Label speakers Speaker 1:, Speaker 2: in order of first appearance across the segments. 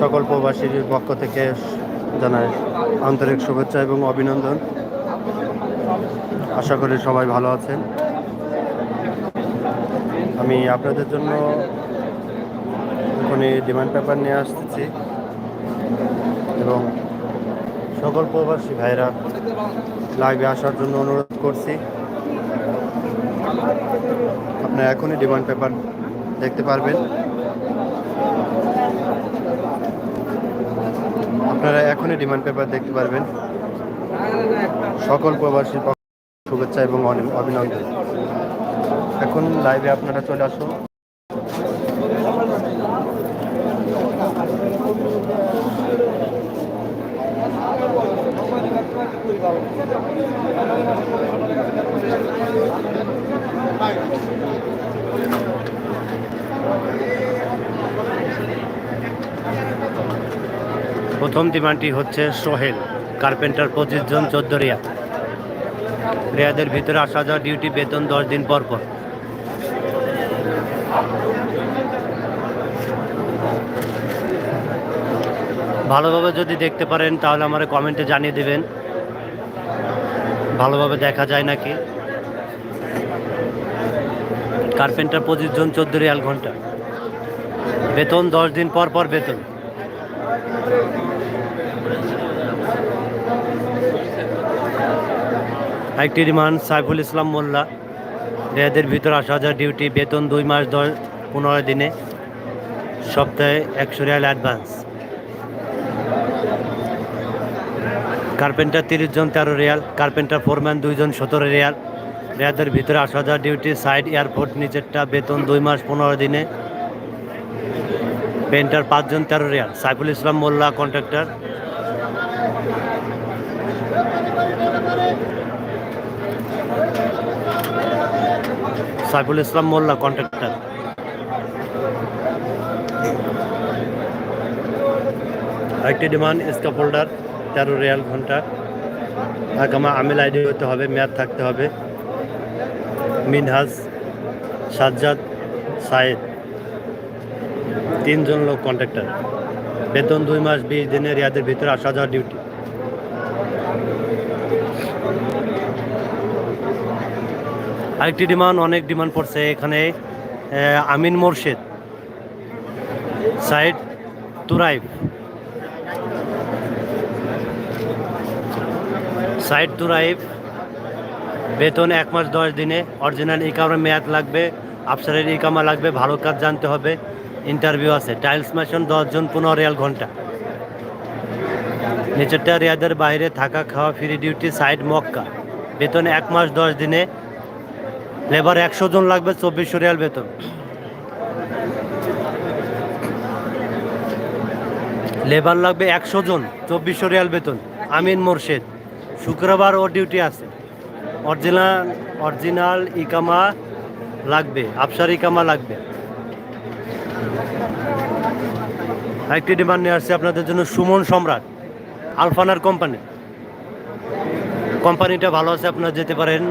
Speaker 1: সকল প্রবাসীর পক্ষ থেকে জানাই আন্তরিক শুভেচ্ছা এবং অভিনন্দন। আশা করি সবাই ভালো আছেন। আমি আপনাদের জন্য এখনই ডিমান্ড পেপার নিয়ে আসতেছি। এবং সকল প্রবাসী ভাইরা লাইভে আসার জন্য অনুরোধ করছি। আপনারা এখনই ডিমান্ড পেপার দেখতে পারবেন। আপনারা এখনই ডিমান্ড পেপার দেখতে পারবেন। সকল প্রবাসীর শুভেচ্ছা এবং অভিনন্দন। এখন লাইভে আপনারা চলে আসুন। প্রথম ডিমান্ডটি হচ্ছে সোহেল, কার্পেন্টার পঁচিশ জন, চোদ্দ রিয়া রিয়াদের ভিতরে আসা যাওয়া ডিউটি বেতন দশ দিন পর পর। ভালোভাবে যদি দেখতে পারেন, তাহলে আমার কমেন্টে জানিয়ে দেবেন। ভালোভাবে দেখা যায় নাকি? কার্পেন্টার পঁচিশ জন, চোদ্দ রিয়াল ঘণ্টা। বেতন দশ দিন পর পর বেতন। একটি রিমান্ড, সাইফুল ইসলাম মোল্লা। রেয়াদের ভিতর আসা হাজার ডিউটি, বেতন দুই মাস দশ, পনেরো দিনে। সপ্তাহে একশো রিয়াল অ্যাডভান্স। কার্পেন্টার তিরিশ জন, তেরো রিয়াল। কার্পেন্টার ফোরম্যান দুইজন সতেরো রিয়াল। রেয়াদের ভিতরে আসা হাজার ডিউটি, সাইড এয়ারপোর্ট নিচেরটা, বেতন দুই মাস, পনেরো দিনে। পেন্টার পাঁচজন তেরো riyal. Saiful Islam Molla, contractor. Saiful Islam Molla, contractor. আরেকটি ডিমান্ড, স্কাপ হোল্ডার, তেরো রিয়াল ঘণ্টা। আগামা আমিল আইডি হতে হবে, মেয়াদ থাকতে হবে। মিনহাজ, সাজ্জাদ সাইদ তিনজন লোক কন্ট্রাক্টর। বেতন দুই মাস, বিশ দিনের রিয়াদের ভিতরে আসা যাওয়ার ডিউটি আরেকটি ডিমান্ড, অনেক ডিমান্ড পড়ছে এখানে আমিন মোর্শেদ সাইড তুরাইব সাইড তুরাইব বেতন এক মাস দশ দিনে, অরিজিনাল ইকামের মেয়াদ লাগবে, আফসারের ইকামা লাগবে, ভালো কাজ জানতে হবে, ইন্টারভিউ আছে, টাইলস মেশন দশজন পনেরো রিয়াল ঘণ্টা। নিচেরটা রিয়াদের বাইরে, থাকা, খাওয়া, ফ্রি ডিউটি, সাইড মক্কা। বেতন এক মাস দশ দিনে লেবার একশো জন লাগবে, চব্বিশশো রিয়াল বেতন। লেবার লাগবে একশো জন, চব্বিশশো রিয়াল বেতন। আমিন মোর্শেদ, শুক্রবার ও ডিউটি আছে। অরিজিনাল অরিজিনাল ইকামা লাগবে, আফসার ইকামা লাগবে। একটি ডিমান্ড নিয়ে আসছে আপনাদের জন্য, সুমন সম্রাট, আলফানার কোম্পানি। কোম্পানিটা ভালো আছে, আপনারা যেতে পারেন।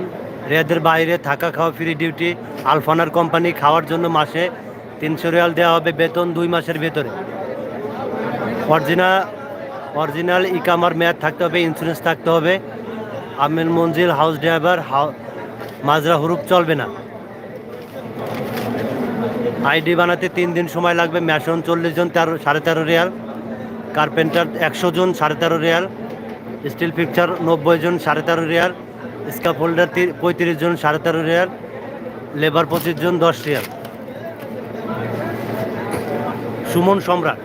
Speaker 1: রেয়াদের বাইরে থাকা খাওয়া ফ্রি ডিউটি আলফানার কোম্পানি খাওয়ার জন্য মাসে তিনশো রিয়াল দেওয়া হবে বেতন দুই মাসের ভেতরে। অরিজিনাল অরিজিনাল ইকামার মেয়াদ থাকতে হবে ইন্স্যুরেন্স থাকতে হবে। আমিন মঞ্জিল হাউস ড্রাইভার মাজরা হুরুপ চলবে না। আইডি বানাতে তিন দিন সময় লাগবে, ম্যাশন চল্লিশ জন, তেরো, সাড়ে তেরো রিয়াল। কার্পেন্টার একশো জন, সাড়ে তেরো রিয়াল। স্টিল পিকচার নব্বই জন, সাড়ে তেরো রিয়াল। স্কাপ হোল্ডার পঁয়ত্রিশ জন, সাড়ে তেরো রিয়াল, লেবার পঁচিশ জন, দশ রিয়াল। সুমন সম্রাট।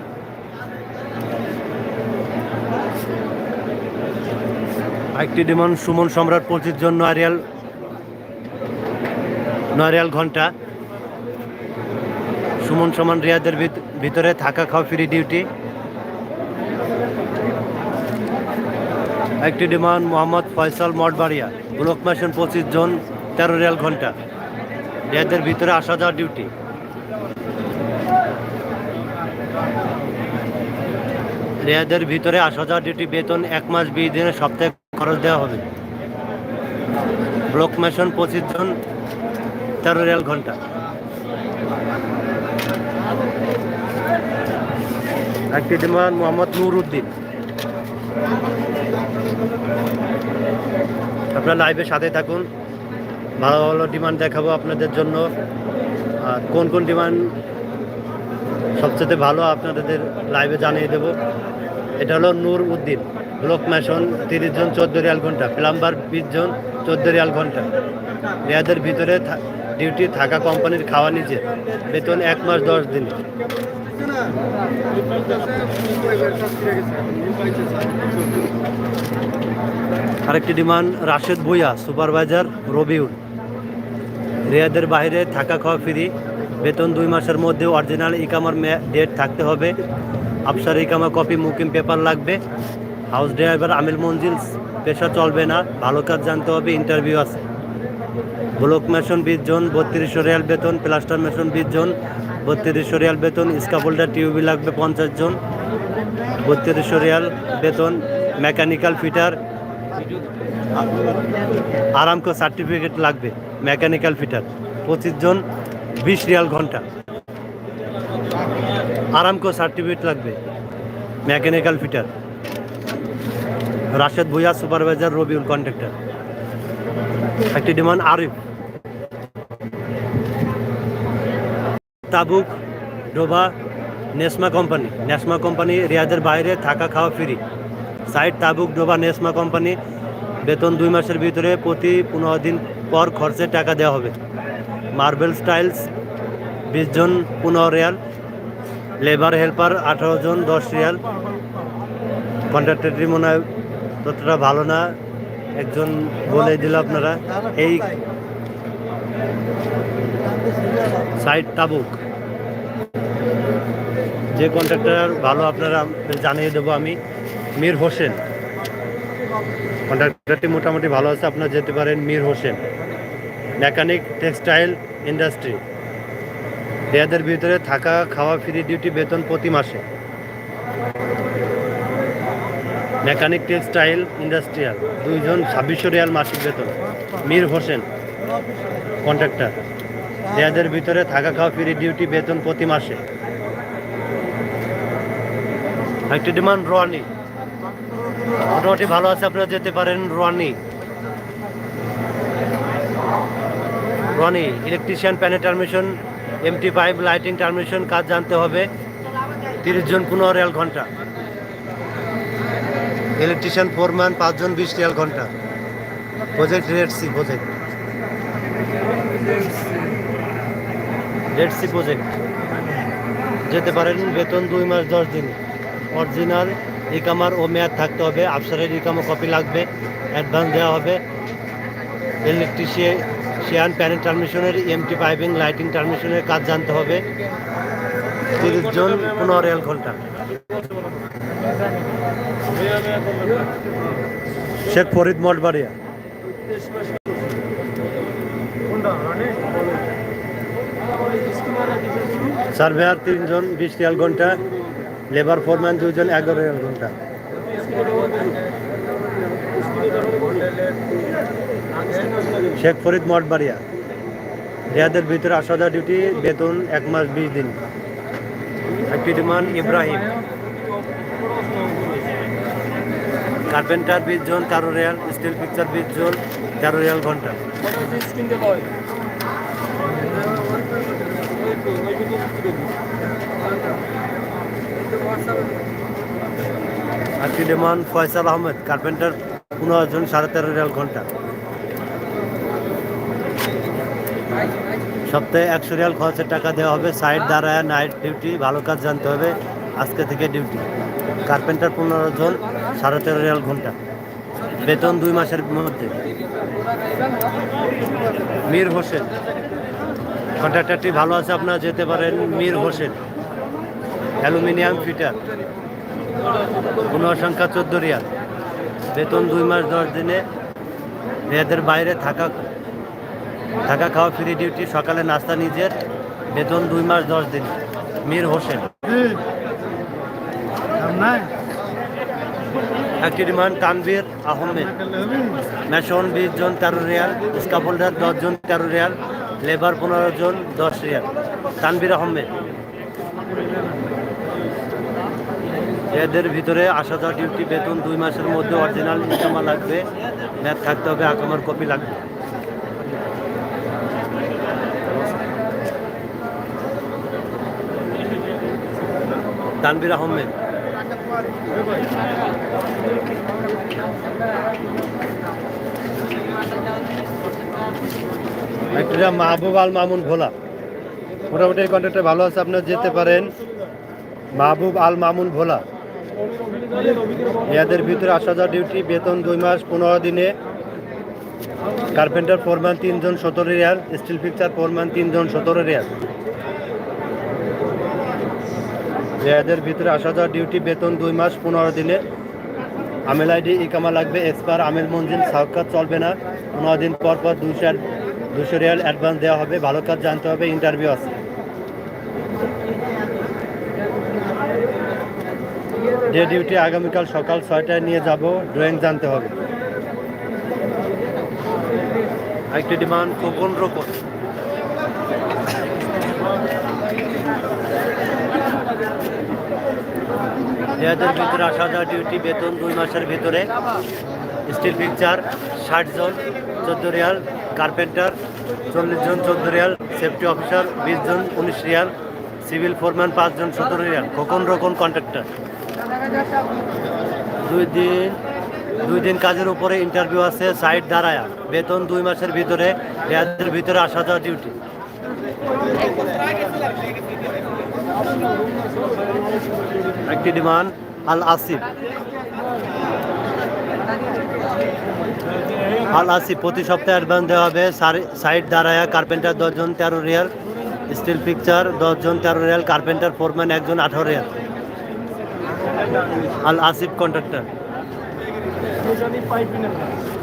Speaker 1: একটি ডিমান্ড, সুমন সম্রাট, পঁচিশ জন, নয় রিয়াল ঘণ্টা। সুমন সমান রিয়াদের ভিত- ভিতরে থাকা খাওয়া ফ্রি ডিউটি একটি ডিমান্ড, মোহাম্মদ ফয়সাল মঠবাড়িয়া। ব্লক মাসেন পঁচিশ জন, তেরো রিয়াল ঘণ্টা। এদের ভিতরে আসা যাওয়া ডিউটি রেয়াদের ভিতরে আসা যাওয়া ডিউটি বেতন এক মাস বিশ দিনে সপ্তাহে খরচ দেওয়া হবে। ব্লক মেশন পঁচিশ জন, তেরো রিয়াল ঘণ্টা। একটি ডিমান্ড মোহাম্মদ নুরুদ্দিন। আপনারা লাইভের সাথে থাকুন। ভালো ভালো ডিমান্ড দেখাবো আপনাদের জন্য। আর কোন কোন ডিমান্ড সবচেয়ে ভালো আপনাদের লাইভে জানিয়ে দেব। এটা হলো নূর উদ্দিন ব্লক ম্যাশন, তিরিশ জন, চোদ্দ রিয়াল ঘণ্টা। প্লাম্বার বিশ জন, চোদ্দ রিয়াল ঘণ্টা। রেয়াদের ভিতরে ডিউটি থাকা কোম্পানির খাওয়া নিচে। বেতন এক মাস, দশ দিন। আরেকটি ডিমান্ড, রাশেদ ভুইয়া, সুপারভাইজার রবিউল। রেয়াদের বাইরে থাকা খাওয়া ফ্রি, বেতন দুই মাসের মধ্যে অরিজিনাল ইকামার ডেট থাকতে হবে। আফসার ইকামা কপি মুকিম পেপার লাগবে। হাউস ড্রাইভার আমিল মঞ্জিল, পেশা চলবে না, ভালো কাজ জানতে হবে ইন্টারভিউ আছে। ব্লক মেশন বিশ জন, বত্রিশশো রিয়াল বেতন প্লাস্টার মেশন বিশ জন, বত্রিশশো রিয়াল বেতন স্কাফোল্ডার টিউবি লাগবে পঞ্চাশ জন। বত্রিশশো রিয়াল বেতন মেকানিক্যাল ফিটার আরামকো সার্টিফিকেট লাগবে মেকানিক্যাল ফিটার পঁচিশ জন, বিশ রিয়াল ঘণ্টা। আরামকো সার্টিফিকেট লাগবে mechanical fitter Rashed Bhuiyan supervisor Robiul contractor একটি ডিমান্ড আরিফ। তাবুক ডোবা নেসমা কোম্পানি। নেসমা কোম্পানি রিয়াদের বাইরে, থাকা খাওয়া ফ্রি সাইড তাবুক ডোবা নেসমা কোম্পানি বেতন দুই মাসের ভিতরে প্রতি পনেরো দিন পর খরচের টাকা দেওয়া হবে। মার্বেল স্টাইলস বিশ জন পনেরো রিয়াল লেবার হেল্পার আঠারো জন দশ রিয়াল কন্ট্রাক্টরটি মনে হয় ততটা ভালো না। একজন বলে দিল আপনারা, এই সাইড তাবুক। যে কন্ট্রাক্টর ভালো আপনারা জানিয়ে দেবো আমি। মীর হোসেন। কন্ট্রাক্টরটি মোটামুটি ভালো আছে, আপনারা যেতে পারেন Mir Hossain. Mechanic textile industry এদের ভিতরে থাকা, খাওয়া ফ্রি ডিউটি বেতন প্রতি মাসে। মেকানিক টেক্সটাইল ইন্ডাস্ট্রিয়াল দুইজন ছাব্বিশশো রিয়াল মাসিক বেতন। মীর হোসেন কন্ট্রাক্টর এদের ভিতরে থাকা, খাওয়া ফ্রি ডিউটি বেতন প্রতি মাসে। একটি ডিমান্ড রোয়ানি মোটামুটি ভালো আছে, আপনারা যেতে পারেন রোয়ানি। Rony electrician panel termination EMT pipe lighting termination কাজ জানতে হবে। তিরিশ জন, পনেরো রিয়াল ঘণ্টা। ইলেকট্রিশিয়ান ফোরম্যান পাঁচজন বিশ রিয়াল ঘণ্টা। Project Red Sea project Red Sea project যেতে পারেন বেতন দুই মাস, দশ দিন। অরিজিনাল ইকামার ও মেয়াদ থাকতে হবে, আফসারের ইকামা কপি লাগবে অ্যাডভান্স দেওয়া হবে। ইলেকট্রিশিয়ান প্যানেল টার্মিশনের এমটি পাইপিং লাইটিং টার্মিশনের কাজ জানতে হবে। তিরিশ জন, পনেরো রিয়াল ঘণ্টা। শেখ ফরিদ মঠবাড়িয়া। সার্ভেয়ার তিনজন, বিশ রিয়াল ঘণ্টা। লেবার ফোরম্যান দুইজন, এগারো ঘণ্টা শেখ ফরিদ মঠবাড়িয়া। রেয়াদের ভিতরে আসা ডিউটি, বেতন এক মাস বিশ দিন। একটি ইব্রাহিম। কার্পেন্টার বিশ জন, তেরো রিয়াল, স্টিল পিকচার বিশ জন, তেরো রিয়াল ঘণ্টা। একটি ডিমান্ড ফয়সাল আহমেদ, কার্পেন্টার, পনেরো জন, সাড়ে তেরো রিয়াল ঘণ্টা। সপ্তাহে একশো রিয়াল খরচের টাকা দেওয়া হবে। সাইড দাঁড়ায় নাইট ডিউটি ভালো কাজ জানতে হবে। আজকে থেকে ডিউটি কার্পেন্টার, পনেরো জন, সাড়ে তেরো রিয়াল ঘণ্টা। বেতন দুই মাসের মধ্যে। মীর হোসেন। কন্ট্রাক্টরটি ভালো আছে, আপনারা যেতে পারেন মীর হোসেন। অ্যালুমিনিয়াম ফিটার, পনেরো সংখ্যা চোদ্দ রিয়াল। বেতন দুই মাস দশ দিনে। এদের বাইরে থাকা থাকা খাওয়া ফ্রি ডিউটি সকালে নাস্তা নিজের, বেতন দুই মাস দশ দিন। মীর হোসেন। ডিমান্ড তানভীর, আহমেদ। ম্যাশন বিশ জন, তেরো রিয়াল। স্কাফোল্ডার দশ জন, তেরো রিয়াল। লেবার পনেরো জন, দশ রিয়াল। তানভীর আহমেদ। এদের ভিতরে আসা যাওয়া ডিউটি বেতন দুই মাসের মধ্যে অরিজিনাল ইনকামা লাগবে। ম্যাথ থাকতে হবে আকামার কপি লাগবে। তানবির আহমেদ। মাহবুব আল মামুন ভোলা। মোটামুটি এই ভালো আছে, আপনারা যেতে পারেন। মাহবুব আল মামুন ভোলা। ইয়াদের ভিতরে আসা যাওয়া ডিউটি, বেতন দুই মাস, পনেরো দিনে। কার্পেন্টার, ফোরম্যান তিনজন, সতেরো রিয়াল। স্টিল ফিক্সার, ফোরম্যান তিনজন, সতেরো রিয়াল। এদের ভিতরে আসা যাওয়া ডিউটি, বেতন দুই মাস, পনেরো দিনে। আমেল আইডি ইকামা লাগবে এক্সপার আমেল মঞ্জিল, সাউকাত চলবে না। পনেরো দিন পর পর দুশো দুশো রিয়াল অ্যাডভান্স দেওয়া হবে। ভালো কাজ জানতে হবে, ইন্টারভিউ আছে। ডে ডিউটি আগামীকাল সকাল ছয়টায় নিয়ে যাব, ড্রয়িং জানতে হবে। আরেকটি ডিমান্ড কোপন রোপন এদের ভিতরে আসা যাওয়া ডিউটি বেতন দুই মাসের ভিতরে। স্টিল পিকচার ষাট জন, চোদ্দ রিয়াল। কার্পেন্টার চল্লিশ জন, চোদ্দ রিয়াল। সেফটি অফিসার বিশ জন, উনিশ রিয়াল। সিভিল ফোরম্যান পাঁচজন সতেরো রিয়াল। খোকন রকম কন্ট্রাক্টর দুই দিন দুই দিন কাজের উপরে ইন্টারভিউ আছে সাইট দাঁড়ায়া। বেতন দুই মাসের ভিতরে ভিতরে আসা যাওয়া ডিউটি একটি ডিমান্ড আল আসিফ আল আসিফ প্রতি সপ্তাহে অ্যাডভান্স দেওয়া হবে। সাইট দাঁড়ায়া কার্পেন্টার দশজন, তেরো রিয়াল। স্টিল পিকচার দশজন, তেরো রিয়াল। কার্পেন্টার ফোরম্যান একজন, আঠারো রিয়াল। আল আসিফ কন্ট্রাক্টর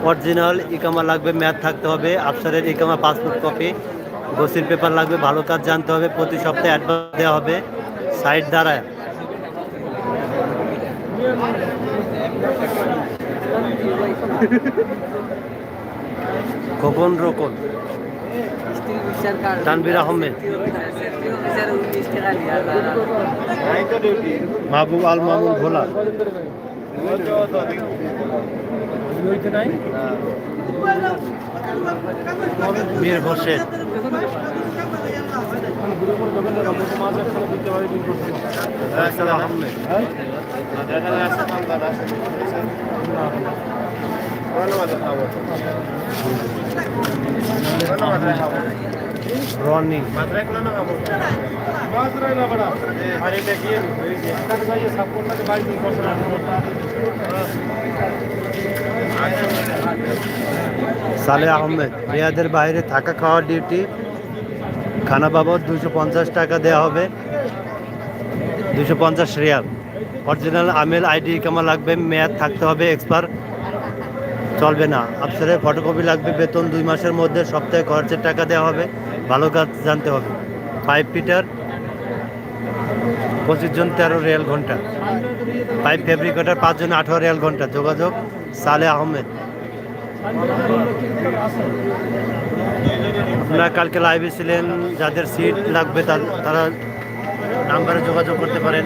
Speaker 1: অরিজিনাল ইকামা লাগবে ম্যাথ থাকতে হবে, আফসারের ইকামা পাসপোর্ট কপি গোসির পেপার লাগবে, ভালো কাজ জানতে হবে, প্রতি সপ্তাহে অ্যাডভান্স দেওয়া হবে সাইট দাঁড়ায়। খোকন রোকন। তানবির আহমেদ। মাহবুব আল মামুন ভোলা। মীর হোসেন। আহমেদ। রনি। সালে আহমেদ মেয়াদের বাইরে থাকা খাওয়ার ডিউটি খানা বাবদ দুশো পঞ্চাশ টাকা দেওয়া হবে। দুশো পঞ্চাশ রিয়াল। অরিজিনাল আমেল আইডি কামা লাগবে? মেয়াদ থাকতে হবে এক্সপার চলবে না। আফসারের ফটোকপি লাগবে বেতন দুই মাসের মধ্যে, সপ্তাহে খরচের টাকা দেওয়া হবে। ভালো কাজ জানতে হবে। পাইপ ফিটার, পঁচিশ জন, তেরো রিয়াল ঘণ্টা। পাইপ ফেব্রিকেটার পাঁচজন আঠারো রিয়াল ঘণ্টা। যোগাযোগ সালে আহমেদ। আপনারা কালকে লাইভে ছিলেন, যাদের সিট লাগবে তারা নাম্বারে যোগাযোগ করতে পারেন।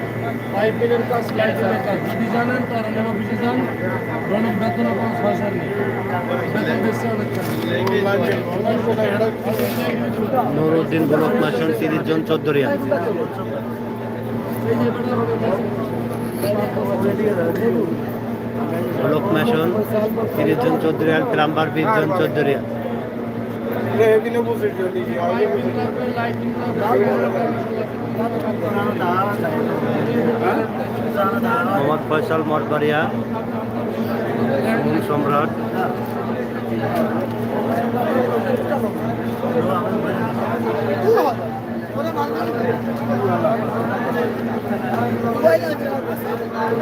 Speaker 2: পাইপের কাজ লাইটের কাজ। যদি জানেন তার আমার অফিসে যান দৈনিক বেতন অনেক
Speaker 1: নুরুদ্দিন মাসন তিরিশ জন গোলক মাসন তিরিশ জন প্লাম্বার বিশ জন, চোদ্দ Real. Mohammad Faisal Mathbaria Samrat.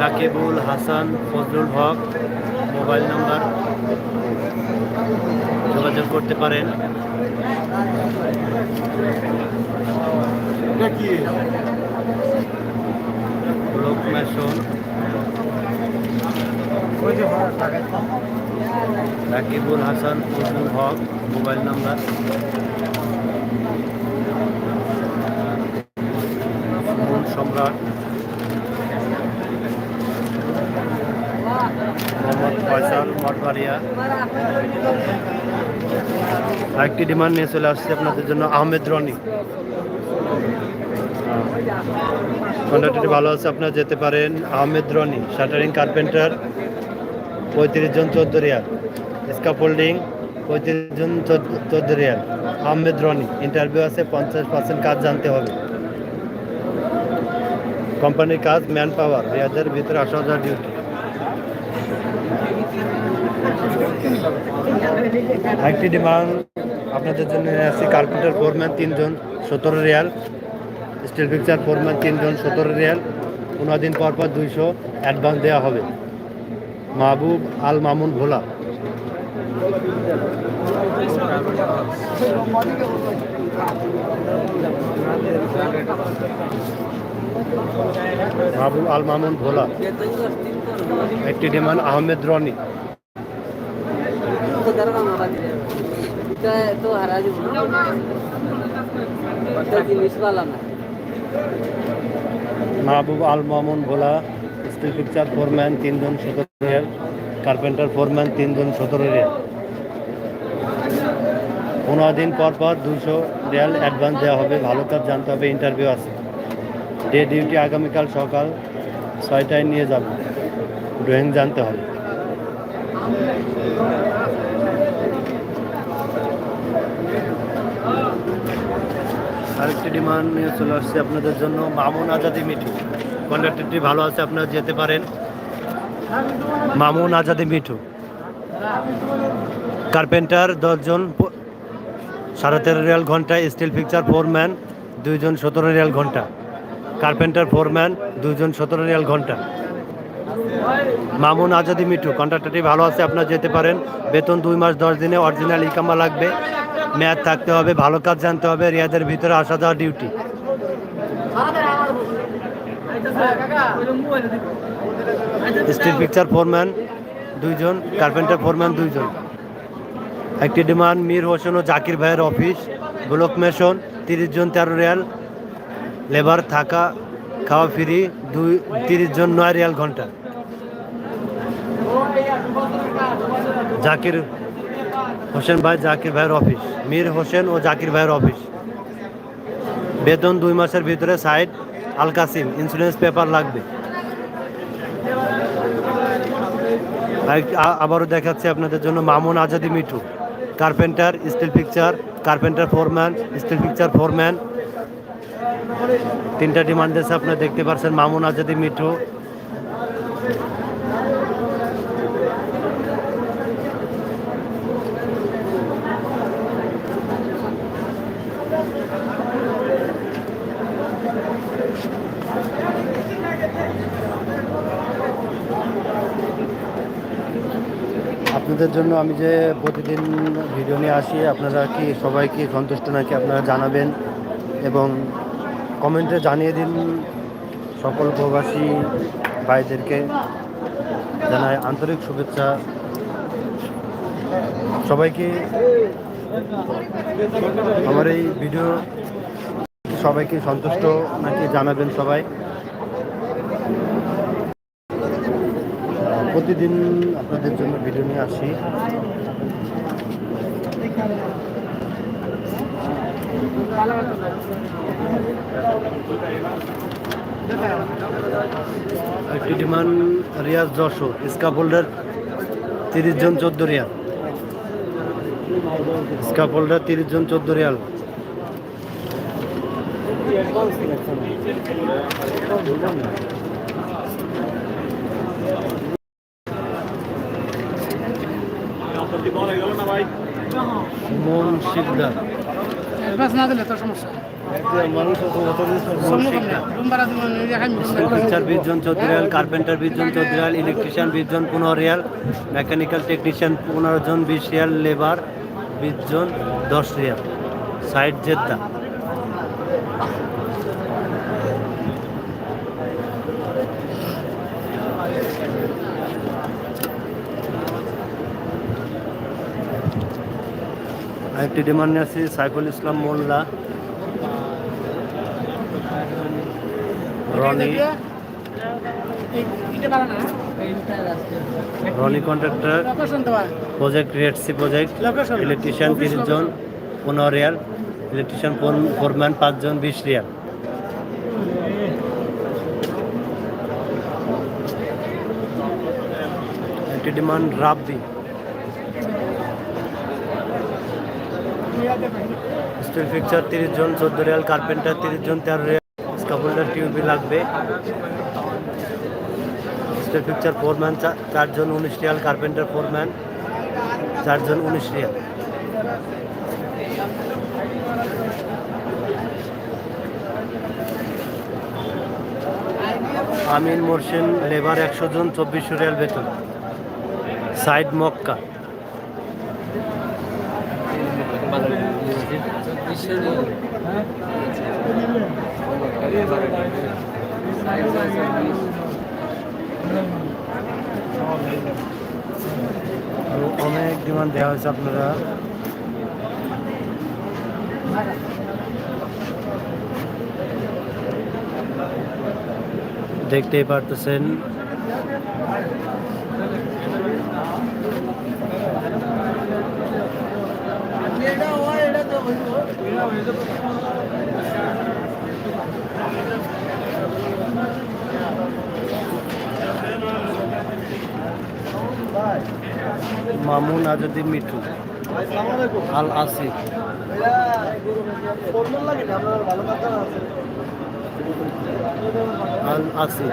Speaker 1: Rakibul Hasan Fazlul Haque mobile number যোগাযোগ করতে পারেন
Speaker 2: এটা কি
Speaker 1: block mason Rakibul Hasan Fazlul Haque mobile number. Samrat. Mohammad Faisal Mathbaria আরেকটি ডিমান্ড নিয়ে চলে আসছে আপনাদের জন্য, আহমেদ রনি। কন্ডাক্টরটি ভালো আছে, আপনারা যেতে পারেন। আহমেদ রনি, শাটারিং কার্পেন্টার, পঁয়ত্রিশ জন চোদ্দ রিয়াল। স্কাফোল্ডিং, পঁয়ত্রিশ জন চোদ্দ রিয়াল। আহমেদ রনি ইন্টারভিউ আছে, পঞ্চাশ পার্সেন্ট কাজ জানতে হবে। কোম্পানির কাজ ম্যান পাওয়ার রিয়াদের ভিতরে আসা যাওয়ার ডিউটি একটি ডিমান্ড আপনাদের জন্য নিয়ে আসছি। কার্পেন্টার ফোরম্যান তিনজন, সতেরো রিয়াল। স্টিল পিকচার ফোরম্যান তিনজন, সতেরো রিয়াল। পনেরো দিন পর পর দুইশো অ্যাডভান্স দেওয়া হবে। মাহবুব আল মামুন ভোলা। মাহবুব আল মামুন ভোলা। একটি ডিমান্ড আহমেদ রনি।
Speaker 3: এটা তো হারা যাব
Speaker 1: Mahbub Al Mamun Bhola, steel fixer foreman, তিনজন সতেরো রিয়াল কার্পেন্টার ফোরম্যান, তিনজন সতেরো রিয়াল পনেরো দিন পর পর দুশো রিয়াল অ্যাডভান্স দেওয়া হবে। ভালো কাজ জানতে হবে, ইন্টারভিউ আছে। ডে ডিউটি আগামীকাল সকাল ছয়টায় নিয়ে যাব। ড্রয়িং জানতে হবে। আরেকটি ডিমান্ড নিয়ে চলে আসছে আপনাদের জন্য। মামুন আজাদি মিঠু। কন্ডাক্টরটি ভালো আছে, আপনারা যেতে পারেন। মামুন আজাদি মিঠু। কার্পেন্টার, দশজন সাড়ে তেরো রিয়াল ঘন্টায় স্টিল পিকচার ফোরম্যান, দুইজন সতেরো রিয়াল ঘণ্টা। কার্পেন্টার, ফোরম্যান, দুইজন সতেরো রিয়াল ঘণ্টা। মামুন আজাদি মিঠু। কন্ট্রাক্টরটি ভালো আছে, আপনারা যেতে পারেন। বেতন দুই মাস, দশ দিনে, অরিজিনাল ইকামা লাগবে। মেয়াদ থাকতে হবে, ভালো কাজ জানতে হবে, রিয়াদের ভিতরে আসা যাওয়া ডিউটি স্টিল পিকচার ফোরম্যান দুইজন কার্পেন্টার ফোরম্যান দুইজন। একটি ডিমান্ড মীর হোসেন ও জাকির ভাইয়ের অফিস ব্লক মেশন তিরিশ জন তেরো রিয়াল লেবার থাকা, খাওয়া ফ্রি দুই, তিরিশ জন নয় রিয়াল ঘণ্টা। জাকির হোসেন ভাই, জাকির ভাইয়ের অফিস মীর হোসেন ও জাকির ভাইয়ের অফিস বেতন দুই মাসের ভিতরে side Al Qassim insurance paper লাগবে আবারও দেখাচ্ছি আপনাদের জন্য Mamun Azadi Mithu. Carpenter steel fixer carpenter foreman steel fixer foreman তিনটা ডিমান্ড আছে, আপনারা দেখতে পাচ্ছেন মামুন আজাদি মিঠু। আপনাদের জন্য আমি যে প্রতিদিন ভিডিও নিয়ে আসি, আপনারা কি সবাই কি সন্তুষ্ট নাকি আপনারা জানাবেন? এবং কমেন্টে জানিয়ে দিন সকল প্রবাসী ভাইদেরকে জানাই আন্তরিক শুভেচ্ছা। সবাইকে আমার এই ভিডিও সবাইকে সন্তুষ্ট নাকি জানাবেন সবাই? প্রতিদিন আপনাদের জন্য ভিডিও নিয়ে আসি। ডিমান্ড রিয়াজ যশোর স্কাপ হোল্ডার তিরিশ জন চোদ্দ রিয়াল। স্কাপ হোল্ডার তিরিশ জন চোদ্দ রিয়াল।
Speaker 2: অ্যাডভান্স না দিলে তো সমস্যা। মানুষ অত অত
Speaker 1: স্টিল ফিক্সার বিশ চোদ্দ রিয়াল কার্পেন্টার বিশ চোদ্দ রিয়াল ইলেকট্রিশিয়ান বিশ পনেরো রিয়াল মেকানিক্যাল টেকনিশিয়ান পনেরো জন বিশ রিয়াল লেবার বিশ জন দশ রিয়াল। Site Jeddah. আরেকটি ডিমান্ড আছে Saiful Islam Molla. Rony. Rony contractor project Red Sea project electrician তিরিশ জন, পনেরো রিয়াল ইলেকট্রিশিয়ান ফোরম্যান পাঁচজন বিশ রিয়াল। একটি ডিমান্ড রাব্বি। স্টিল ফিক্সার তিরিশ জন, চোদ্দ রিয়াল, কার্পেন্টার তিরিশ জন, তেরো রিয়াল স্কাফোল্ডার টিউবি লাগবে। স্টিল ফিক্সার ফোরম্যান চারজন, উনিশ রিয়াল, কার্পেন্টার ফোরম্যান চারজন, উনিশ রিয়াল। আমিন মোরসেন লেবার একশো জন, চব্বিশশো রিয়াল বেতন। Side Mecca. অনেক ডিমান্ড দেওয়া হয়েছে আপনারা। দেখতেই পারতেছেন। মামুন আজাদি মিঠু। আল Asif. Al Asif.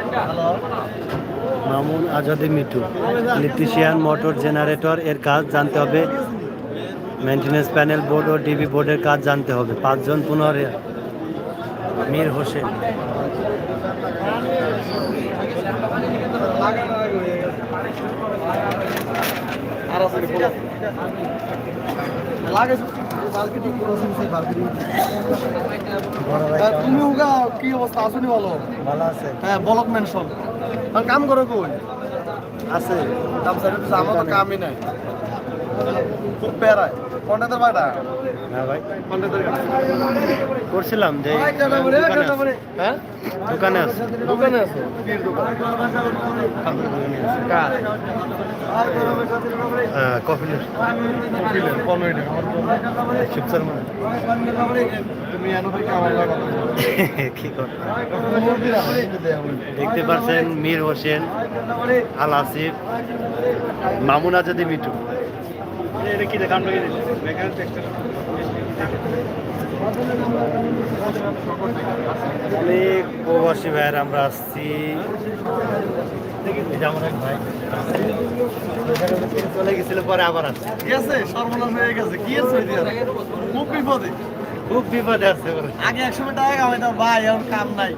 Speaker 1: Mamun Azadi Mithu. Electrician motor generator এর কাজ জানতে হবে। মেনটেন্যান্স প্যানেল বোর্ড ও ডিবি বোর্ডের কাজ জানতে হবে। পাঁচজন পুনরে মীর হোসেন।
Speaker 4: তুমি উগা কি অবস্থা? আসুনি বলো
Speaker 1: ভালো? আছে।
Speaker 4: হ্যাঁ বলক মেনশন। কাম করো কই?
Speaker 1: আছে।
Speaker 4: কাম আমার তো কামই নাই। খুব প্যারায় কন্টাক্টের বাটা
Speaker 1: হ্যাঁ ভাই। করছিলাম যে
Speaker 4: হ্যাঁ?
Speaker 1: দোকানে আছে।
Speaker 4: দোকানে আছে।
Speaker 1: হ্যাঁ শিবসার মানে দেখতে পাচ্ছেন মীর হোসেন আল আসিফ মামুন আজাদি মিঠু।
Speaker 4: এটা কি দেখান
Speaker 1: অনেক প্রবাসী ভাইয়ের আমরা আসছি। চলে গেছিল পরে আবার আসছে।
Speaker 4: সর্বনাশ হয়ে গেছে। কি আছে খুব বিপদে।
Speaker 1: খুব বিপদে আছে।
Speaker 4: আগে একসময় টাকা কামাইতাম ভাই এখন কাম নাই।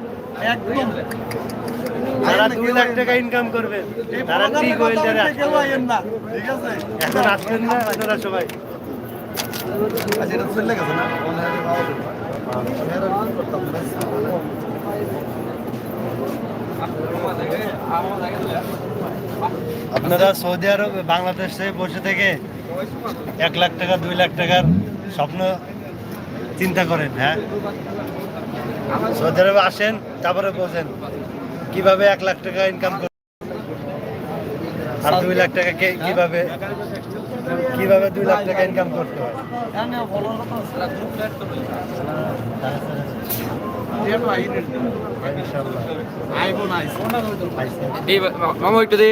Speaker 4: একদম।
Speaker 1: যারা দুই লাখ টাকা ইনকাম করবে। তারা ঠিক ওয়েল্ডারে এখন আসবেন না আপনারা সবাই।
Speaker 4: আচ্ছা
Speaker 1: আপনারা সৌদি আরব বাংলাদেশে বসে থেকে এক লাখ টাকা দুই লাখ টাকার স্বপ্ন চিন্তা করেন হ্যাঁ? সৌদি আরবে আসেন তারপরে বোঝেন কীভাবে এক লাখ টাকা ইনকাম করবেন আর দুই লাখ টাকা কে- কীভাবে কীভাবে দুই লাখ টাকা ইনকাম করতে হয়?
Speaker 5: মামা একটু দে।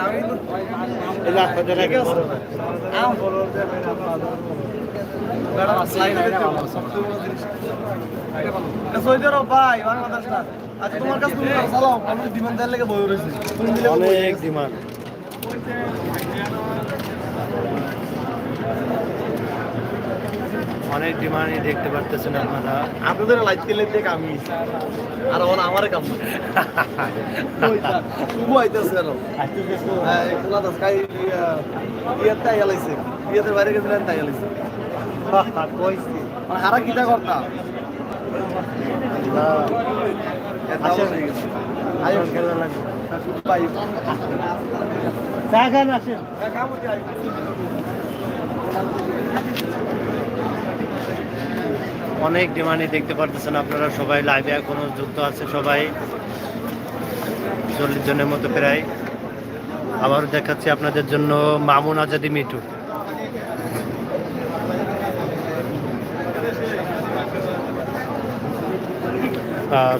Speaker 4: আমি দিলে
Speaker 1: অনেক ডিমান্ড দেখতে পারতেছেন আপনারা।
Speaker 4: আপনাদের লাইট তেলে দিয়ে আমি আর ওরা আমার কাম শুভ আইতেছে আর। হ্যাঁ খোলা দাস কাই ইয়ার তাই আলাইছে ইয়াদের বাইরে গেছিলেন, তাই আলাইছে মানে হারা কিটা করতা?
Speaker 1: আসেন।
Speaker 4: আয়ো
Speaker 1: খেলা লাগবে।
Speaker 4: ভাই।
Speaker 1: চা খান আসেন। অনেক ডিমান্ডই দেখতে পারতেছেন আপনারা সবাই। লাইভে এখনও যুক্ত আছে সবাই। চল্লিশ জনের মতো প্রায়। আবার দেখাচ্ছি আপনাদের জন্য মামুন আজাদি মিটু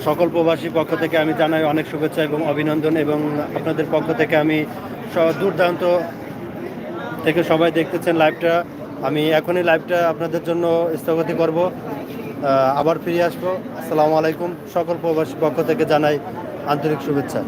Speaker 1: সকল প্রবাসী পক্ষ থেকে আমি জানাই অনেক শুভেচ্ছা এবং অভিনন্দন এবং আপনাদের পক্ষ থেকে আমি দুর্দান্ত থেকে সবাই দেখতেছেন লাইভটা আমি এখনই লাইভটা আপনাদের জন্য স্থগতি করব। আবার ফিরে আসব। আসসালামু আলাইকুম। সকল প্রবাসী পক্ষ থেকে জানাই আন্তরিক শুভেচ্ছা।